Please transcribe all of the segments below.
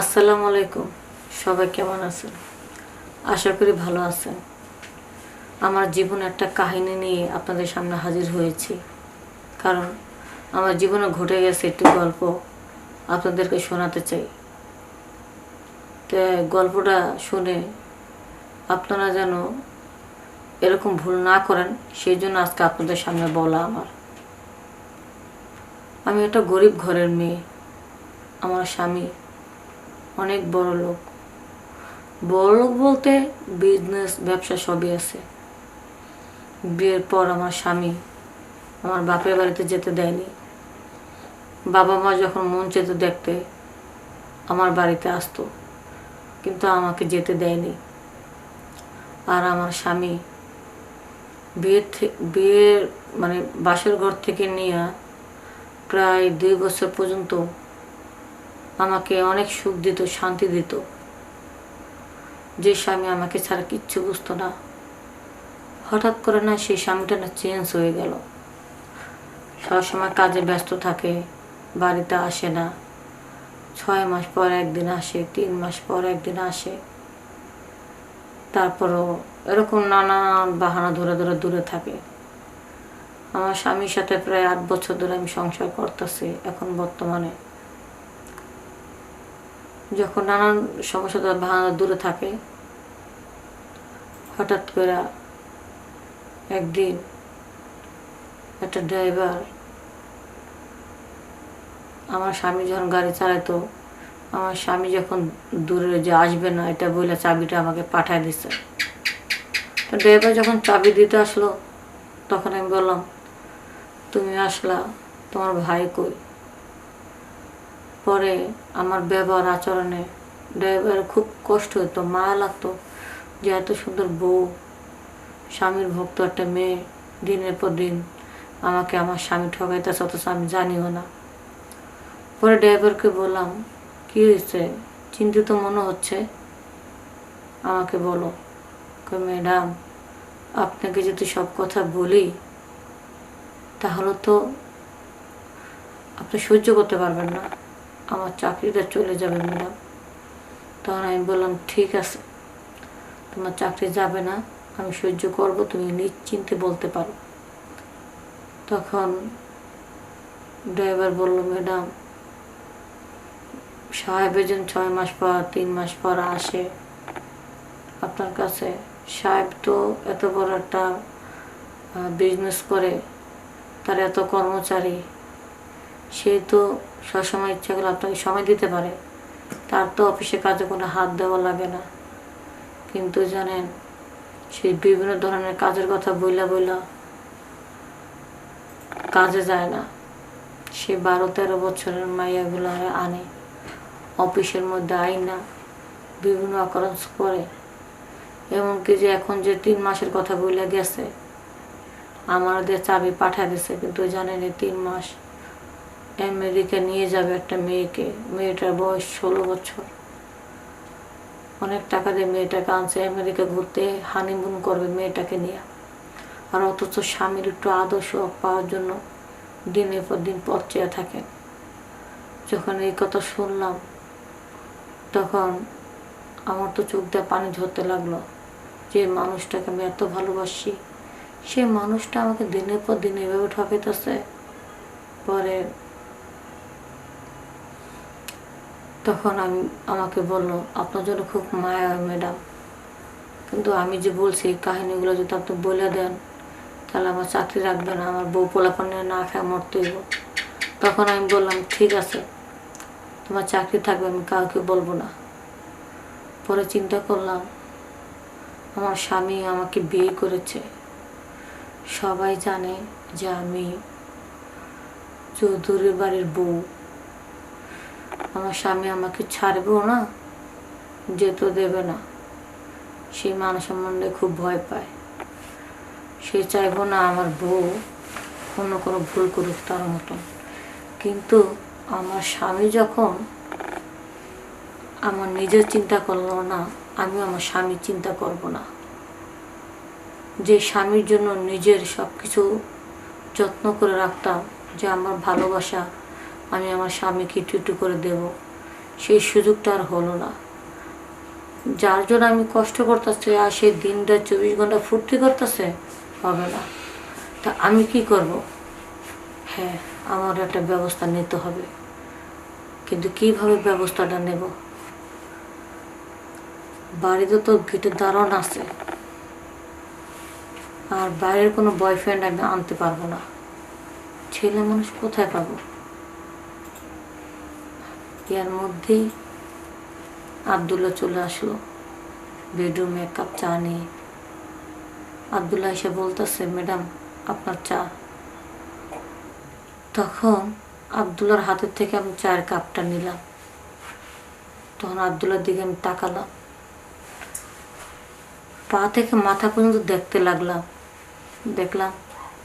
আসসালামু আলাইকুম। সবাই কেমন আছেন? আশা করি ভালো আছেন। আমার জীবনে একটা কাহিনী নিয়ে আপনাদের সামনে হাজির হয়েছি। কারণ আমার জীবনে ঘটে গেছে একটি গল্প আপনাদেরকে শোনাতে চাই। তো গল্পটা শুনে আপনারা যেন এরকম ভুল না করেন, সেই জন্য আজকে আপনাদের সামনে বলা আমার। আমি একটা গরিব ঘরের মেয়ে। আমার স্বামী অনেক বড় লোক। বড় লোক বলতে বিজনেস ব্যবসা সবই আছে। বিয়ের পর আমার স্বামী আমার বাপের বাড়িতে যেতে দেয়নি। বাবা মা যখন মন চেতে দেখতে, আমার বাড়িতে আসতো, কিন্তু আমাকে যেতে দেয়নি। আর আমার স্বামী বিয়ের বিয়ের মানে বাসের ঘর থেকে নিয়ে প্রায় দুই বছর পর্যন্ত আমাকে অনেক সুখ দিত, শান্তি দিত। যে স্বামী আমাকে ছাড়া কিচ্ছু বুঝতো না। হঠাৎ করে না সেই স্বামীটা না চেঞ্জ হয়ে গেল। সবসময় কাজে ব্যস্ত থাকে, বাড়িতে আসে না। ছয় মাস পর একদিন আসে, তিন মাস পর একদিন আসে। তারপরও এরকম নানান বাহানা ধরে ধরে দূরে থাকে। আমার স্বামীর সাথে প্রায় আট বছর ধরে আমি সংসার করতেছি, এখন বর্তমানে। যখন নানান সমস্যা দ্বারা বাহানা দূরে থাকে, হঠাৎ করে একদিন একটা ড্রাইভার আমার স্বামী যখন গাড়ি চালাতো আমার স্বামী যখন দূরে যে আসবে না, এটা বলে চাবিটা আমাকে পাঠায় দিচ্ছে তো ড্রাইভার যখন চাবি দিতে আসলো, তখন আমি বললাম, তুমি আসলা, তোমার ভাই কই? পরে আমার ব্যবহার আচরণে ড্রাইভারের খুব কষ্ট হতো মায়া লাগতো যে এত সুন্দর বউ, স্বামীর ভক্ত একটা মেয়ে, দিনের পর দিন আমাকে আমার স্বামী ঠকাইতেছে, অথচ আমি জানিও না। পরে ড্রাইভারকে বললাম, কি হয়েছে চিন্তিত মনে হচ্ছে? আমাকে বলো ম্যাডাম, আপনাকে যদি সব কথা বলি, তাহলে তো আপনি সহ্য করতে পারবেন না। আমার চাকরিটা চলে যাবে ম্যাডাম। তখন আমি বললাম, ঠিক আছে, তোমার চাকরি যাবে না, আমি সহ্য করব, তুমি নিশ্চিন্তে বলতে পারো। তখন ড্রাইভার বলল, ম্যাডাম সাহেবের যেন ছয় মাস পর, তিন মাস পর আসে। আপনার কাছে সাহেব তো এত বড় একটা বিজনেস করে, তার এত কর্মচারী সে তো সবসময় ইচ্ছা করলে আপনাকে সময় দিতে পারে। তার তো অফিসে কাজে কোনো হাত দেওয়া লাগে না। কিন্তু জানেন, সে বিভিন্ন ধরনের কাজের কথা বইলা বইলা কাজে যায় না। সে বারো তেরো বছরের মাইয়াগুলো আনে। অফিসের মধ্যে আই না, বিভিন্ন অকারেন্স করে। এমনকি যে এখন যে তিন মাসের কথা বলে গেছে, আমাদের চাবি পাঠিয়ে দিছে, কিন্তু জানেন এই তিন মাস আমেরিকা নিয়ে যাবে একটা মেয়েকে। মেয়েটার বয়স ষোলো বছর। অনেক টাকা দিয়ে মেয়েটাকে আনছে আমেরিকা ঘুরতে হানিমুন করবে মেয়েটাকে নিয়ে। আর অথচ স্বামীর একটু আদর্শ পাওয়ার জন্য দিনের পর দিন পথ চেয়ে থাকেন। যখন এই কথা শুনলাম, তখন আমার তো চোখ দিয়ে পানি ঝরতে লাগল যে মানুষটাকে আমি এত ভালোবাসি। সে মানুষটা আমাকে দিনের পর দিন এভাবে ঠকাইতেছে। পরে তখন আমি, আমাকে বলল, আপনার জন্য খুব মায়া হয় ম্যাডাম। কিন্তু আমি যে বলছি, এই কাহিনীগুলো যদি আপনি বলে দেন, তাহলে আমার চাকরি রাখবে না, আমার বউ পোলাপানে না খায় মরতে হইব তখন আমি বললাম, ঠিক আছে, তোমার চাকরি থাকবে, আমি কাউকে বলব না। পরে চিন্তা করলাম, আমার স্বামী আমাকে বিয়ে করেছে। সবাই জানে যে আমি চৌধুরীর বাড়ির বউ। আমার স্বামী আমাকে ছাড়বেও না, যেতে দেবে না। সেই মান সম্বন্ধে খুব ভয় পায়। সে চাইব না আমার বউ অন্য কোনো ভুল করুক তার মতন। কিন্তু আমার স্বামী যখন আমার নিজের চিন্তা করল না আমি আমার স্বামীর চিন্তা করব না। যে স্বামীর জন্য নিজের সব কিছু যত্ন করে রাখতাম, যে আমার ভালোবাসা আমি আমার স্বামীকে একটু একটু করে দেব। সেই সুযোগটা আর হলো না। যার জন্য আমি কষ্ট করতেছি আর সেই দিনটা চব্বিশ ঘণ্টা ফুর্তি করতেছে, হবে না। তা আমি কি করব? হ্যাঁ আমার একটা ব্যবস্থা নিতে হবে। কিন্তু কীভাবে ব্যবস্থাটা নেব? বাড়িতে তো গেটের দারণ আছে। আর বাইরের কোনো বয়ফ্রেন্ড আমি আনতে পারব না। ছেলে মানুষ কোথায় পাবো? এর মধ্যেই আবদুল্লাহ চলে আসলো। বেডরুমে এক কাপ চা নিয়ে। আবদুল্লাহ এসে বলতেছে, ম্যাডাম, আপনার চা। তখন আবদুল্লার হাতের থেকে আমি চায়ের কাপটা নিলাম। তখন আবদুল্লার দিকে আমি তাকালাম। পা থেকে মাথা পর্যন্ত দেখতে লাগলাম। দেখলাম,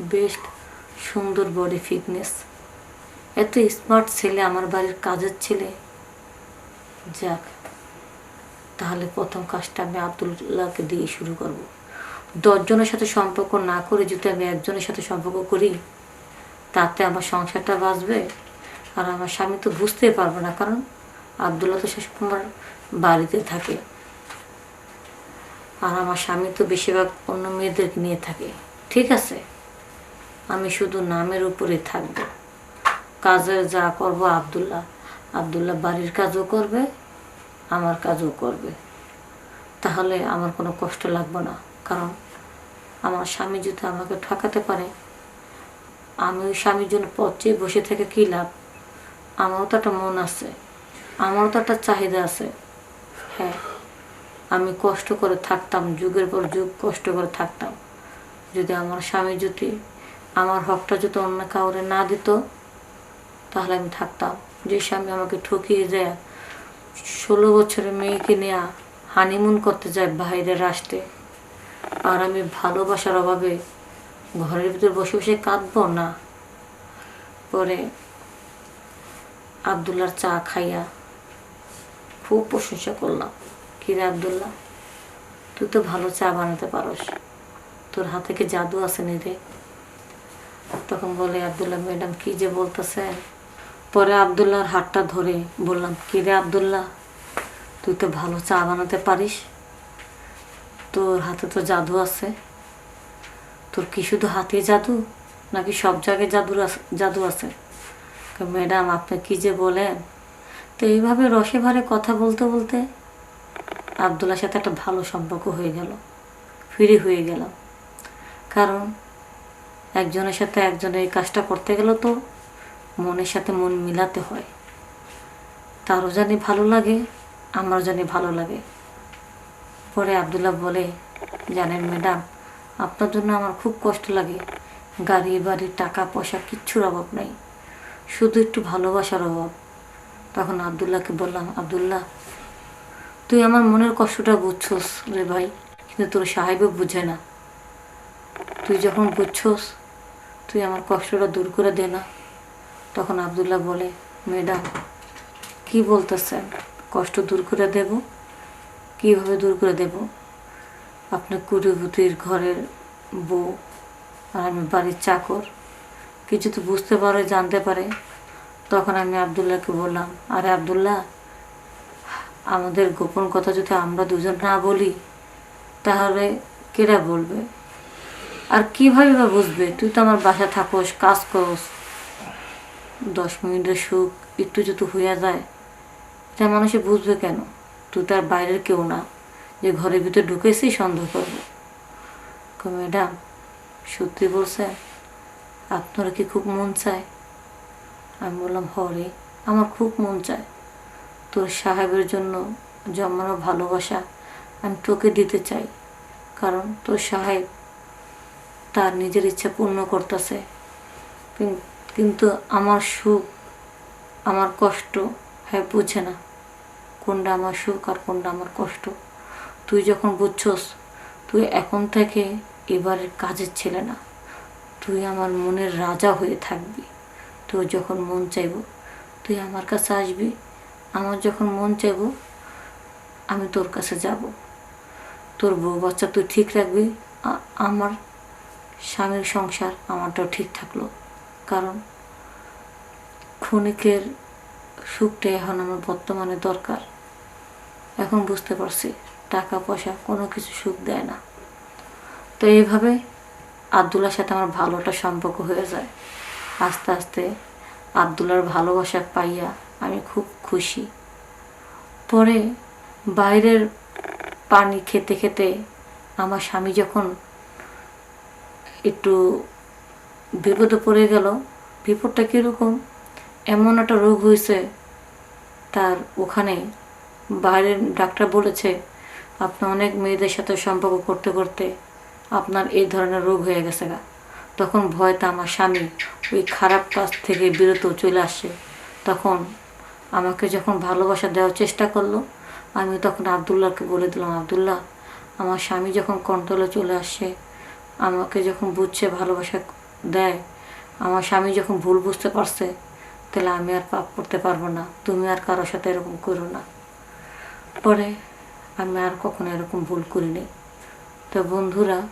বেশ সুন্দর বডি ফিটনেস এত স্মার্ট ছেলে আমার বাড়ির কাজের ছেলে। যাক, তাহলে প্রথম কাজটা আমি আবদুল্লাহকে দিয়ে শুরু করব। দশজনের সাথে সম্পর্ক না করে যদি আমি একজনের সাথে সম্পর্ক করি, তাতে আমার সংসারটা বাঁচবে আর আমার স্বামী তো বুঝতেই পারবে না, কারণ আবদুল্লাহ তো শেষ আমার বাড়িতে থাকে। আর আমার স্বামী তো বেশিরভাগ অন্য মেয়েদেরকে নিয়ে থাকে। ঠিক আছে? আমি শুধু নামের উপরে থাকব। কাজে যা করব আবদুল্লাহ। আবদুল্লাহ বাড়ির কাজও করবে, আমার কাজও করবে। তাহলে আমার কোনো কষ্ট লাগবে না, কারণ আমার স্বামী যদি আমাকে ঠকাতে পারে, আমি ওই স্বামীর জন্য পচে বসে থেকে কী লাভ? আমারও তো একটা মন আছে, আমারও তো একটা চাহিদা আছে। হ্যাঁ আমি কষ্ট করে থাকতাম, যুগের পর যুগ কষ্ট করে থাকতাম। যদি আমার স্বামী যদি, আমার হকটা যদি অন্য কাউরে না দিত তাহলে আমি থাকতাম। যে স্বামী আমাকে ঠকিয়ে যায় ষোলো বছরের মেয়েকে নেয়া হানিমুন করতে যায় বাইরের রাষ্ট্রে আর আমি ভালোবাসার অভাবে ঘরের ভিতর বসে বসে কাঁদবো না। পরে আবদুল্লার চা খাইয়া খুব প্রশংসা করলাম কিরে আবদুল্লাহ, তুই তো ভালো চা বানাতে পারস। তোর হাতে কি জাদু আছে নি রে? তখন বলে, আবদুল্লাহ ম্যাডাম কি যে বলতেছেন? পরে আবদুল্লাহর হাতটা ধরে বললাম, কি রে আবদুল্লাহ, তুই তো ভালো চা বানাতে পারিস। তোর হাতে তো জাদু আছে। তোর কি শুধু হাতে জাদু, নাকি সব জায়গায় জাদুর জাদু আছে? ম্যাডাম, আপনি কি যে বলেন? তো এইভাবে রসে ভারে কথা বলতে বলতে আবদুল্লার সাথে একটা ভালো সম্পর্ক হয়ে গেল। ফ্রি হয়ে গেলাম। কারণ একজনের সাথে একজনের এই কাজটা করতে গেলে তো মনের সাথে মন মিলাতে হয়। তারও জানি ভালো লাগে, আমারও জানি ভালো লাগে। পরে আবদুল্লাহ বলে, জানেন ম্যাডাম, আপনার জন্য আমার খুব কষ্ট লাগে। গাড়ি, বাড়ি, টাকা, পয়সা কিচ্ছুর অভাব নাই। শুধু একটু ভালোবাসার অভাব। তখন আবদুল্লাহকে বললাম, আবদুল্লাহ, তুই আমার মনের কষ্টটা বুঝছস রে ভাই, কিন্তু তোর সাহেবও বুঝে না। তুই যখন বুঝছস, তুই আমার কষ্টটা দূর করে দে না। তখন আবদুল্লাহ বলে, ম্যাডাম, কি বলতেছেন? কষ্ট দূর করে দেব? কীভাবে দূর করে দেব? আপনি কুটিপুতির ঘরের বউ আর আমি বাড়ির চাকর। কিছু তো বুঝতে পারে, জানতে পারে। তখন আমি আবদুল্লাহকে বললাম, আরে আবদুল্লাহ, আমাদের গোপন কথা যদি আমরা দুজন না বলি, তাহলে কেরা বলবে? আর কীভাবে বা বুঝবে? তুই তো আমার বাসা থাকোস, কাজ করস। দশ মিনিটের সুখ একটু যদি হইয়া যায় এটা মানুষে বুঝবে কেন? তুই তার বাইরের কেউ না, যে ঘরের ভিতরে ঢুকেছি সন্দেহ করবে। ম্যাডাম, সত্যি বলছেন আপনারা কি খুব মন চায়? আমি বললাম হরে আমার খুব মন চায়। তোর সাহেবের জন্য জন্মানো ভালোবাসা আমি তোকে দিতে চাই, কারণ তোর সাহেব তার নিজের ইচ্ছা পূর্ণ করতেছে। কিন্তু আমার সুখ, আমার কষ্ট হ্যাঁ বুঝে না। কোনটা আমার সুখ আর কোনটা আমার কষ্ট? তুই যখন বুঝছস, তুই এখন থেকে এবারের কাজের ছেলে না। তুই আমার মনের রাজা হয়ে থাকবি। তোর যখন মন চাইব, তুই আমার কাছে আসবি। আমার যখন মন চাইব, আমি তোর কাছে যাব। তোর বউ বাচ্চা তুই ঠিক রাখবি। আমার স্বামীর সংসার আমারটাও ঠিক থাকল। কারণ ক্ষণিকের সুখটা এখন আমার বর্তমানে দরকার। এখন বুঝতে পারছি টাকা, পয়সা কোনো কিছু সুখ দেয় না। তো এইভাবে আবদুল্লার সাথে আমার ভালোটা সম্পর্ক হয়ে যায়। আস্তে আস্তে আবদুল্লার ভালোবাসা পাইয়া আমি খুব খুশি। পরে বাইরের পানি খেতে খেতে আমার স্বামী যখন একটু বিপদে পড়ে গেল। বিপদটা কীরকম? এমন একটা রোগ হয়েছে, তার ওখানে বাইরের ডাক্তার বলেছে, আপনি অনেক মেয়েদের সাথে সম্পর্ক করতে করতে আপনার এই ধরনের রোগ হয়ে গেছে গা। তখন ভয় ভয়তে আমার স্বামী ওই খারাপ কাজ থেকে বিরত চলে আসে। তখন আমাকে যখন ভালোবাসা দেওয়ার চেষ্টা করল, আমি তখন আবদুল্লাহকে বলে দিলাম, আবদুল্লাহ, আমার স্বামী যখন কন্ট্রোলে চলে আসে, আমাকে যখন বুঝছে, ভালোবাসা দেয়। আমার স্বামী যখন ভুল বুঝতে পারছে, তাহলে আমি আর পাপ করতে পারব না। তুমি আর কারোর সাথে এরকম করো না। পরে আমি আর কখনো এরকম ভুল করিনি। তো বন্ধুরা,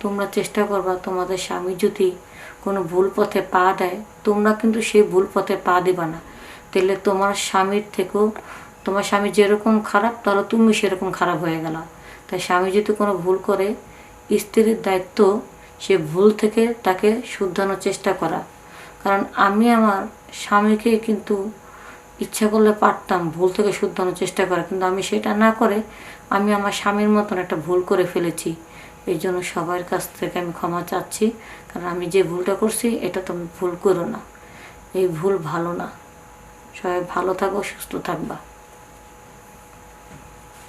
তোমরা চেষ্টা করবা তোমাদের স্বামী যদি কোনো ভুল পথে পা দেয়, তোমরা কিন্তু সেই ভুল পথে পা দিবা না। তাহলে তোমার স্বামীর থেকেও, তোমার স্বামী যেরকম খারাপ, তাহলে তুমি সেরকম খারাপ হয়ে গেলা। তাই স্বামী যদি কোনো ভুল করে, স্ত্রীর দায়িত্ব সে ভুল থেকে তাকে শুদ্ধানোর চেষ্টা করা। কারণ আমি আমার স্বামীকে কিন্তু ইচ্ছা করলে পারতাম ভুল থেকে শুধানোর চেষ্টা করা, কিন্তু আমি সেটা না করে আমি আমার স্বামীর মতন একটা ভুল করে ফেলেছি। এই জন্য সবার কাছ থেকে আমি ক্ষমা চাচ্ছি। কারণ আমি যে ভুলটা করছি, এটা তুমি ভুল করো না। এই ভুল ভালো না। সবাই ভালো থাকো, সুস্থ থাকবা।